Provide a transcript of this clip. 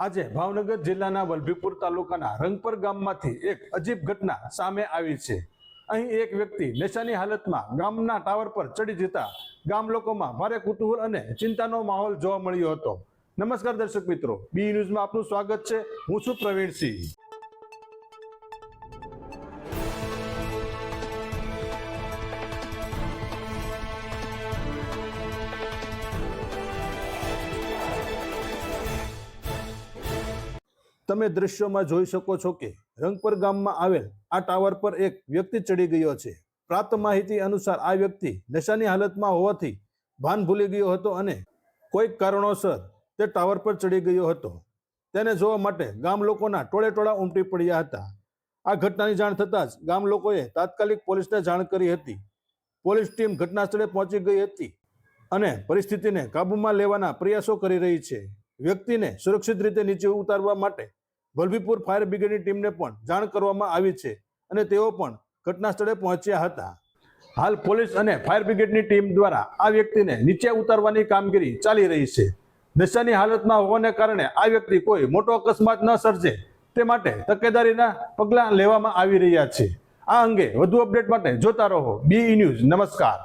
આજે ભાવનગર જિલ્લાના વલભીપુર તાલુકાના રંગપર ગામમાંથી એક અજીબ ઘટના સામે આવી છે. અહીં એક વ્યક્તિ નશાની હાલતમાં ગામના ટાવર પર ચડી જતા ગામ લોકોમાં ભારે કુતૂહલ અને ચિંતાનો માહોલ જોવા મળ્યો હતો. નમસ્કાર દર્શક મિત્રો, બી ન્યૂઝમાં આપનું સ્વાગત છે. હું છું પ્રવીણસિંહ. તમે દ્રશ્યોમાં જોઈ શકો છો કે રંગપર ગામમાં આવેલ આ ટાવર પર એક વ્યક્તિ ચડી ગયો છે. પ્રાપ્ત માહિતી અનુસાર આ વ્યક્તિ નશાની હાલતમાં હોવાથી ભાન ભૂલી ગયો હતો અને કોઈક કારણોસર તે ટાવર પર ચડી ગયો હતો. તેને જોવા માટે ગામ લોકોના ટોળે ટોળા ઉમટી પડ્યા હતા. આ ઘટનાની જાણ થતાં જ ગામ લોકોએ તાત્કાલિક પોલીસને જાણ કરી હતી. પોલીસ ટીમ ઘટના સ્થળે પહોંચી ગઈ હતી અને પરિસ્થિતિને કાબૂમાં લેવાના પ્રયાસો કરી રહી છે. વ્યક્તિને સુરક્ષિત રીતે નીચે ઉતારવા માટે વલભીપુર ફાયર બ્રિગેડની ટીમને પણ જાણ કરવામાં આવી છે અને તેઓ પણ ઘટના સ્થળે પહોંચ્યા હતા. હાલ પોલીસ અને ફાયર બ્રિગેડની ટીમ દ્વારા આ વ્યક્તિને નીચે ઉતારવાની કામગીરી ચાલી રહી છે. નશાની હાલતમાં હોવાને કારણે આ વ્યક્તિ કોઈ મોટો અકસ્માત ન સર્જે તે માટે તકેદારીના પગલાં લેવામાં આવી રહ્યા છે. આ અંગે વધુ અપડેટ માટે જોતા રહો. B news. નમસ્કાર.